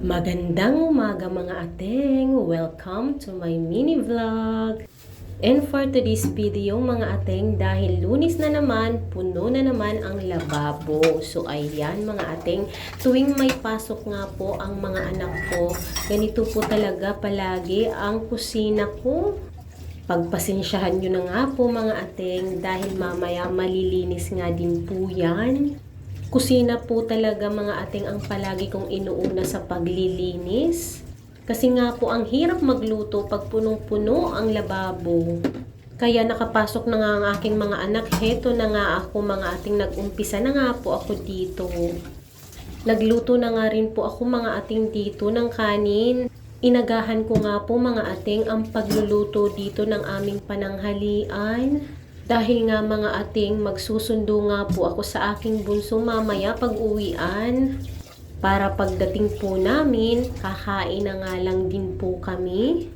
Magandang umaga mga ateng! Welcome to my mini vlog! And for today's video mga ateng, dahil lunis na naman, puno na naman ang lababo. So ayan mga ateng, tuwing may pasok nga po ang mga anak ko, ganito po talaga palagi ang kusina ko. Pagpasensyahan nyo na nga po mga ateng dahil mamaya malilinis nga din po yan. Kusina po talaga mga ating ang palagi kong inuuna sa paglilinis. Kasi nga po ang hirap magluto pag punong-puno ang lababo. Kaya nakapasok na nga ang aking mga anak. Heto na nga ako mga ating nag-umpisa na nga po ako dito. Nagluto na nga rin po ako mga ating dito ng kanin. Inagahan ko nga po mga ating ang pagluluto dito ng aming pananghalian. Dahil nga mga ating magsusundo nga po ako sa aking bunso mamaya pag uwian. Para pagdating po namin, kakain na nga lang din po kami.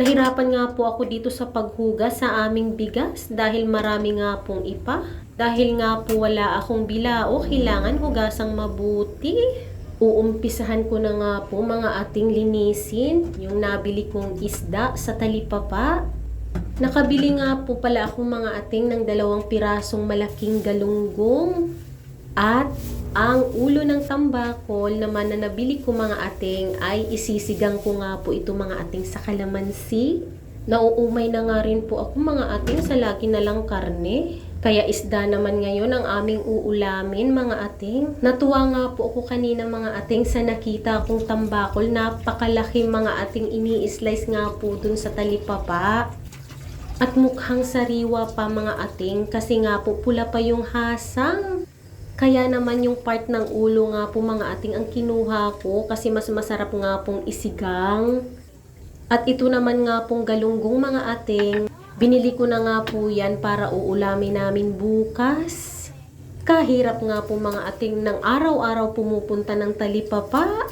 Nahirapan nga po ako dito sa paghugas sa aming bigas dahil marami nga pong ipa. Dahil nga po wala akong bilao, kailangan hugasang mabuti. Uumpisahan ko na nga po mga ating linisin yung nabili kong isda sa talipapa Nakabili nga po pala ako mga ating ng dalawang pirasong malaking galunggong at ang ulo ng tambakol naman na nabili ko mga ating ay isisigang ko nga po ito mga ating sa kalamansi. Nauumay na nga rin po ako mga ating sa lagi na lang karne. Kaya isda naman ngayon ang aming uulamin mga ating. Natuwa nga po ako kanina mga ating sa nakita kong tambakol. Napakalaki mga ating ini-slice nga po dun sa talipapa. At mukhang sariwa pa mga ating kasi nga po pula pa yung hasang. Kaya naman yung part ng ulo nga po mga ating ang kinuha ko kasi mas masarap nga pong isigang. At ito naman nga pong galunggong mga ating. Binili ko na nga po yan para uulamin namin bukas. Kahirap nga po mga ating ng araw-araw pumupunta ng talipapa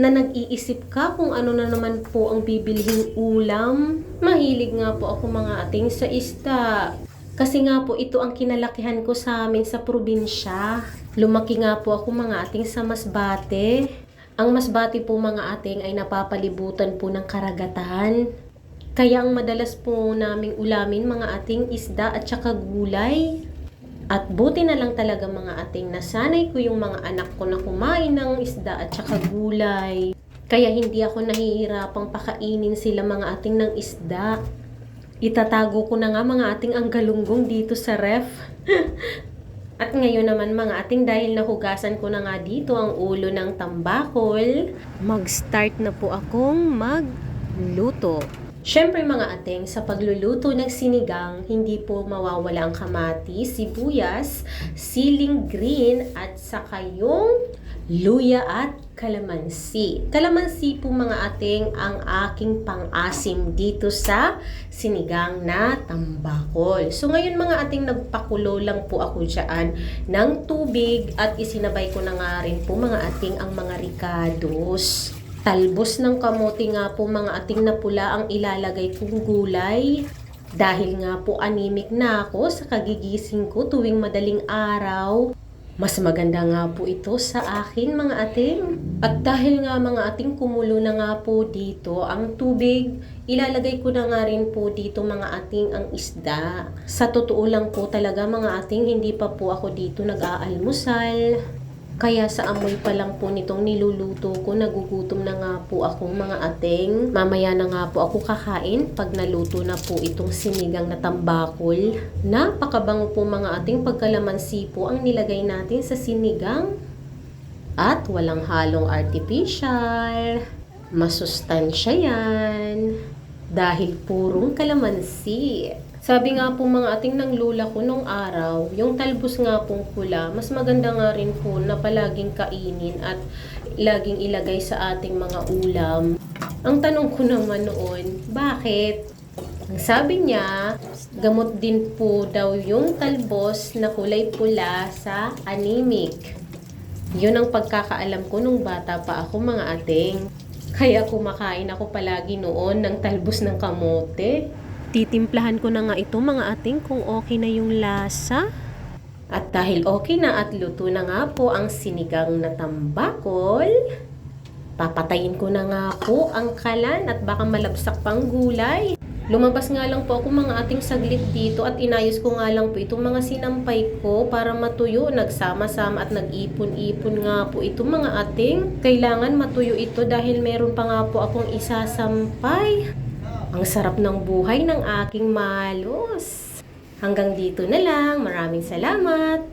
na nag-iisip ka kung ano na naman po ang bibilhin ulam. Mahilig nga po ako mga ating sa isda. Kasi nga po ito ang kinalakihan ko sa amin sa probinsya. Lumaki nga po ako mga ating sa Masbate. Ang Masbate po mga ating ay napapalibutan po ng karagatan. Kaya ang madalas po naming ulamin mga ating isda at saka gulay. At buti na lang talaga mga ating nasanay ko yung mga anak ko na kumain ng isda at saka gulay. Kaya hindi ako nahihirapang pakainin sila mga ating ng isda. Itatago ko na nga mga ating ang galunggong dito sa ref. At ngayon naman mga ating dahil nahugasan ko na nga dito ang ulo ng tambakol, mag-start na po akong magluto. Siyempre mga ating, sa pagluluto ng sinigang, hindi po mawawala ang kamatis, sibuyas, siling green, at saka yung luya at kalamansi. Kalamansi po mga ating ang aking pang-asim dito sa sinigang na tambakol. So ngayon mga ating nagpakulo lang po ako dyan ng tubig at isinabay ko na nga rin po mga ating ang mga ricados. Talbos ng kamote nga po mga ating na pula ang ilalagay kong gulay. Dahil nga po anemic na ako sa kagigising ko tuwing madaling araw. Mas maganda nga po ito sa akin mga ating. At dahil nga mga ating kumulo na nga po dito ang tubig, ilalagay ko na nga rin po dito mga ating ang isda. Sa totoo lang po talaga mga ating hindi pa po ako dito nag-aalmusal. Kaya sa amoy pa lang po nitong niluluto ko, nagugutom na nga po akong mga ating. Mamaya na nga po ako kakain pag naluto na po itong sinigang na tambakol. Napakabango po mga ating pagkalamansi po ang nilagay natin sa sinigang. At walang halong artificial. Masustansya yan. Dahil purong kalamansi. Sabi nga po mga ating ng lula ko nung araw, yung talbos nga pong pula, mas maganda nga rin po na palaging kainin at laging ilagay sa ating mga ulam. Ang tanong ko naman noon, bakit? Ang sabi niya, gamot din po daw yung talbos na kulay pula sa anemic. Yun ang pagkakaalam ko nung bata pa ako mga ating. Kaya kumakain ako palagi noon ng talbos ng kamote. Titimplahan ko na nga ito mga ating kung okay na yung lasa. At dahil okay na at luto na nga po ang sinigang na tambakol, Papatayin ko na nga po ang kalan at baka malabsak pang gulay. Lumabas nga lang po ako mga ating saglit dito at inayos ko nga lang po itong mga sinampay ko para matuyo. Nagsama-sama at nag-ipon-ipon nga po itong mga ating. Kailangan matuyo ito dahil meron pa nga po akong isasampay. Ang sarap ng buhay ng aking malos. Hanggang dito na lang. Maraming salamat.